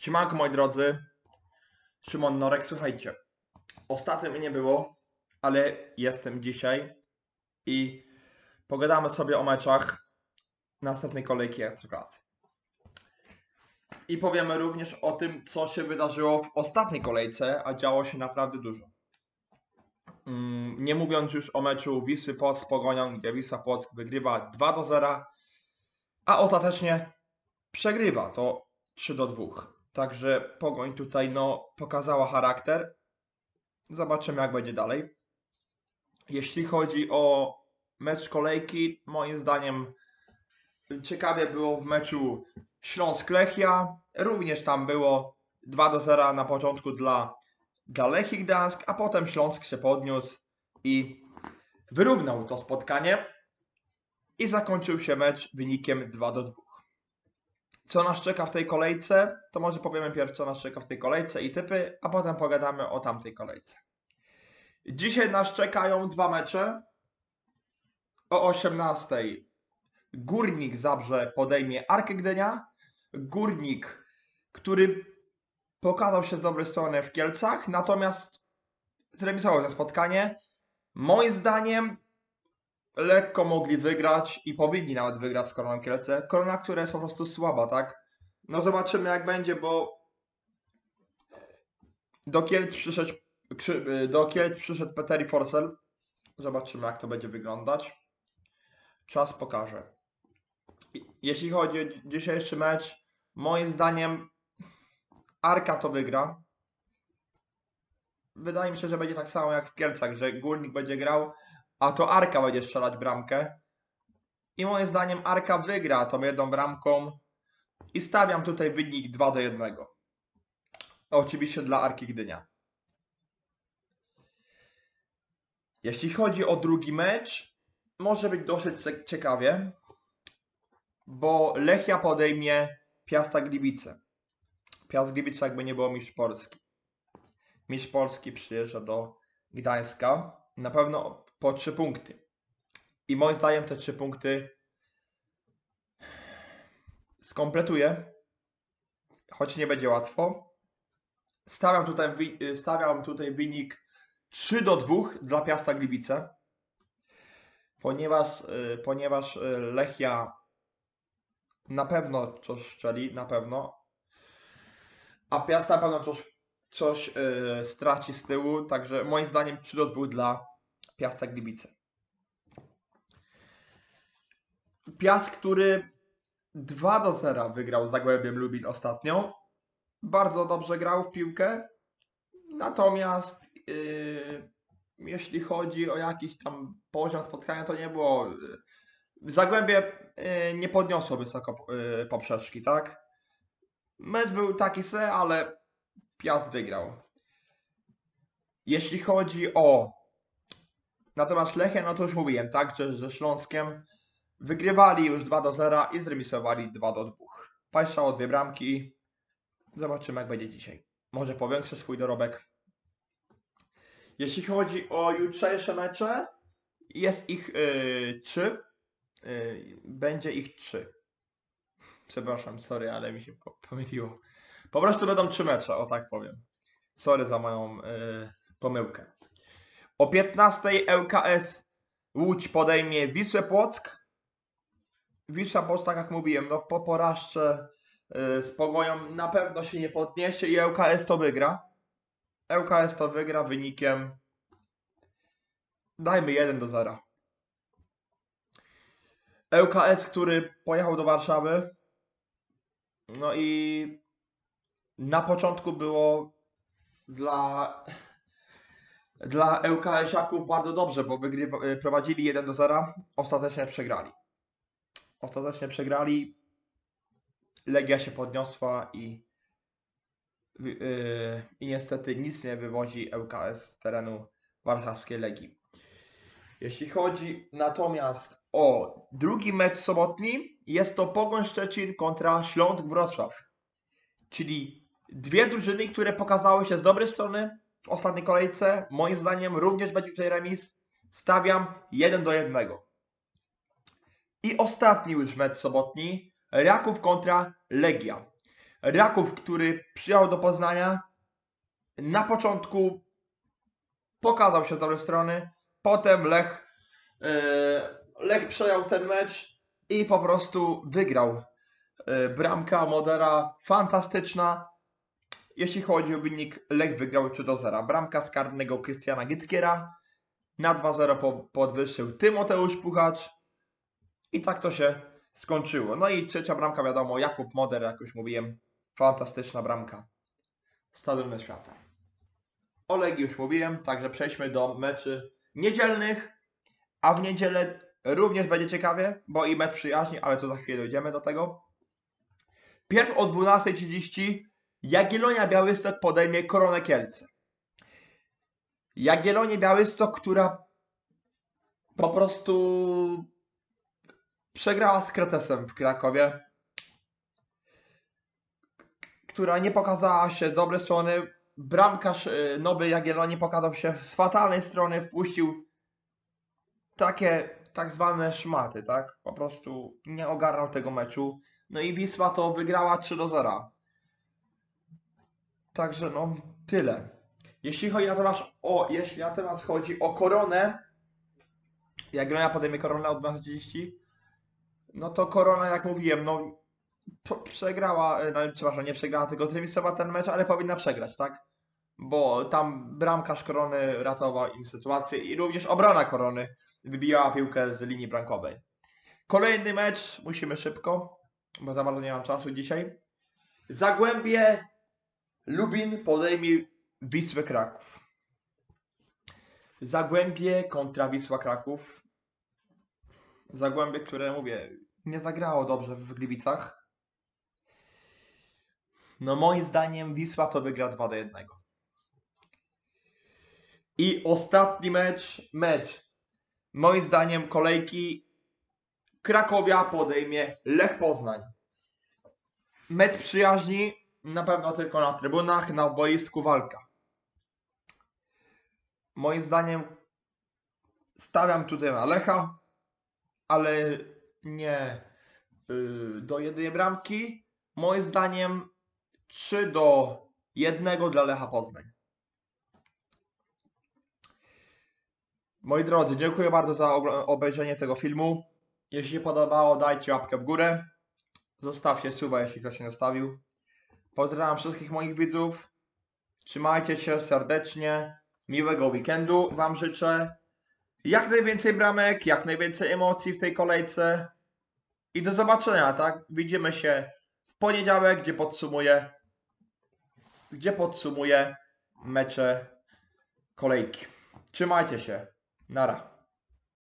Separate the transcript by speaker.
Speaker 1: Siemanko moi drodzy, Szymon Norek, słuchajcie, ostatnio mnie nie było, ale jestem dzisiaj i pogadamy sobie o meczach następnej kolejki Ekstraklasy. I powiemy również o tym, co się wydarzyło w ostatniej kolejce, a działo się naprawdę dużo. Mm, Nie mówiąc już o meczu Wisły Płock z Pogonią, gdzie Wisła Płock wygrywa 2 do 0, a ostatecznie przegrywa to 3 do 2. Także Pogoń tutaj no, pokazała charakter. Zobaczymy jak będzie dalej. Jeśli chodzi o mecz kolejki, moim zdaniem ciekawie było w meczu Śląsk-Lechia. Również tam było 2 do 0 na początku dla, dla Lechii Gdańsk, a potem Śląsk się podniósł i wyrównał to spotkanie i zakończył się mecz wynikiem 2 do 2. Co nas czeka w tej kolejce? To może powiemy pierwszy, co nas czeka w tej kolejce i typy, a potem pogadamy o tamtej kolejce. Dzisiaj nas czekają dwa mecze. O 18 Górnik Zabrze podejmie Arkę Gdynia. Górnik, który pokazał się z dobrej strony w Kielcach, natomiast zremisował to spotkanie. Moim zdaniem lekko mogli wygrać i powinni nawet wygrać z Koroną Kielce. Korona, która jest po prostu słaba, tak? No zobaczymy jak będzie, bo do Kielc przyszedł, do Kielc przyszedł Peteri Forsell. Zobaczymy jak to będzie wyglądać. Czas pokaże. Jeśli chodzi o dzi- dzisiejszy mecz, moim zdaniem Arka to wygra. Wydaje mi się, że będzie tak samo jak w Kielcach, że Górnik będzie grał, a to Arka będzie strzelać bramkę. I moim zdaniem Arka wygra tą jedną bramką i stawiam tutaj wynik 2 do 1. Oczywiście dla Arki Gdynia. Jeśli chodzi o drugi mecz, może być dosyć cie- ciekawie, bo Lechia podejmie Piasta Gliwice. Piast Gliwice jakby nie było mistrz Polski. Mistrz Polski przyjeżdża do Gdańska. Na pewno po 3 punkty. I moim zdaniem te 3 punkty skompletuje, choć nie będzie łatwo. Stawiam tutaj, wi- stawiam tutaj wynik 3 do 2 dla Piasta Gliwice, ponieważ, y, ponieważ y, Lechia na pewno coś szczeli, na pewno, a Piast na pewno coś, coś y, straci z tyłu, także moim zdaniem 3 do 2 dla Piasta Gliwice. Piast, który 2 do 0 wygrał z Zagłębiem Lubin ostatnio. Bardzo dobrze grał w piłkę. Natomiast yy, jeśli chodzi o jakiś tam poziom spotkania, to nie było. Yy, Zagłębie yy, nie podniosło wysoko yy, poprzeczki, tak? Mecz był taki se, ale Piast wygrał. Jeśli chodzi o Natomiast Lechia, no to już mówiłem, tak, że ze Śląskiem wygrywali już 2 do 0 i zremisowali 2 do 2. Państwo dwie bramki. Zobaczymy jak będzie dzisiaj. Może powiększę swój dorobek. Jeśli chodzi o jutrzejsze mecze, jest ich yy, 3. Yy, będzie ich 3. Przepraszam, sorry, ale mi się po- pomyliło. Po prostu będą 3 mecze, o tak powiem. Sorry za moją yy, pomyłkę. O 15 ŁKS Łódź podejmie Wisłę Płock. Wisła Płock, tak jak mówiłem, no po porażce y, z Pogonią na pewno się nie podniesie i ŁKS to wygra. ŁKS to wygra wynikiem dajmy 1 do 0. ŁKS, który pojechał do Warszawy no i na początku było dla dla ŁKS-iaków bardzo dobrze, bo prowadzili 1 do 0, ostatecznie przegrali. Ostatecznie przegrali. Legia się podniosła i, wy- y, i niestety nic nie wywozi ŁKS z terenu warszawskiej Legii. Jeśli chodzi natomiast o drugi mecz sobotni, jest to Pogoń Szczecin kontra Śląsk Wrocław. Czyli dwie drużyny, które pokazały się z dobrej strony w ostatniej kolejce. Moim zdaniem również będzie tutaj remis. Stawiam 1 do 1. I ostatni już mecz sobotni. Raków kontra Legia. Raków, który przyjechał do Poznania, na początku pokazał się z dobrej strony, potem Lech, e, Lech przejął ten mecz i po prostu wygrał. E, Bramka Modera fantastyczna. Jeśli chodzi o wynik, Lech wygrał 3 do 0. Bramka z karnego Krystiana Gytkiera. Na 2-0 po, podwyższył Tymoteusz Puchacz. I tak to się skończyło. No i trzecia bramka, wiadomo, Jakub Moder, jak już mówiłem. Fantastyczna bramka. Stadion świata. Oleg już mówiłem, także przejdźmy do meczy niedzielnych. A w niedzielę również będzie ciekawie, bo i mecz przyjaźni, ale to za chwilę dojdziemy do tego. Pierw o 12.30 Jagiellonia Białystok podejmie Koronę Kielce. Jagiellonię Białystok, która po prostu przegrała z Kretesem w Krakowie, która nie pokazała się z dobrej strony. Bramkarz y, Nowy Jagiellonii pokazał się z fatalnej strony, wpuścił takie tak zwane szmaty, tak? Po prostu nie ogarnął tego meczu. No i Wisła to wygrała 3 do 0. Także no tyle. Jeśli chodzi natomiast o, jeśli natomiast chodzi o koronę, Jagiellonia podejmie koronę od 12.30, no to korona, jak mówiłem, no przegrała, e, no, przepraszam, nie przegrała, tylko zremisowała ten mecz, ale powinna przegrać, tak? Bo tam bramkarz korony ratował im sytuację i również obrona korony wybijała piłkę z linii bramkowej. Kolejny mecz, musimy szybko, bo za bardzo nie mam czasu dzisiaj. Zagłębie Lubin podejmie Wisłę Kraków. Zagłębie kontra Wisła Kraków. Zagłębie, które mówię, nie zagrało dobrze w Gliwicach. No moim zdaniem Wisła to wygra 2 do 1. I ostatni mecz, mecz. Moim zdaniem kolejki Krakowia podejmie Lech Poznań. Mecz przyjaźni na pewno tylko na trybunach, na boisku walka. Moim zdaniem stawiam tutaj na Lecha, ale nie yy, do jednej bramki. Moim zdaniem 3 do 1 dla Lecha Poznań. Moi drodzy, dziękuję bardzo za obejrzenie tego filmu. Jeśli się podobało, dajcie łapkę w górę. Zostawcie suba, jeśli ktoś nie zostawił. Pozdrawiam wszystkich moich widzów. Trzymajcie się serdecznie. Miłego weekendu Wam życzę. Jak najwięcej bramek, jak najwięcej emocji w tej kolejce. I do zobaczenia, tak? Widzimy się w poniedziałek, gdzie podsumuję, gdzie podsumuję mecze kolejki. Trzymajcie się. Nara.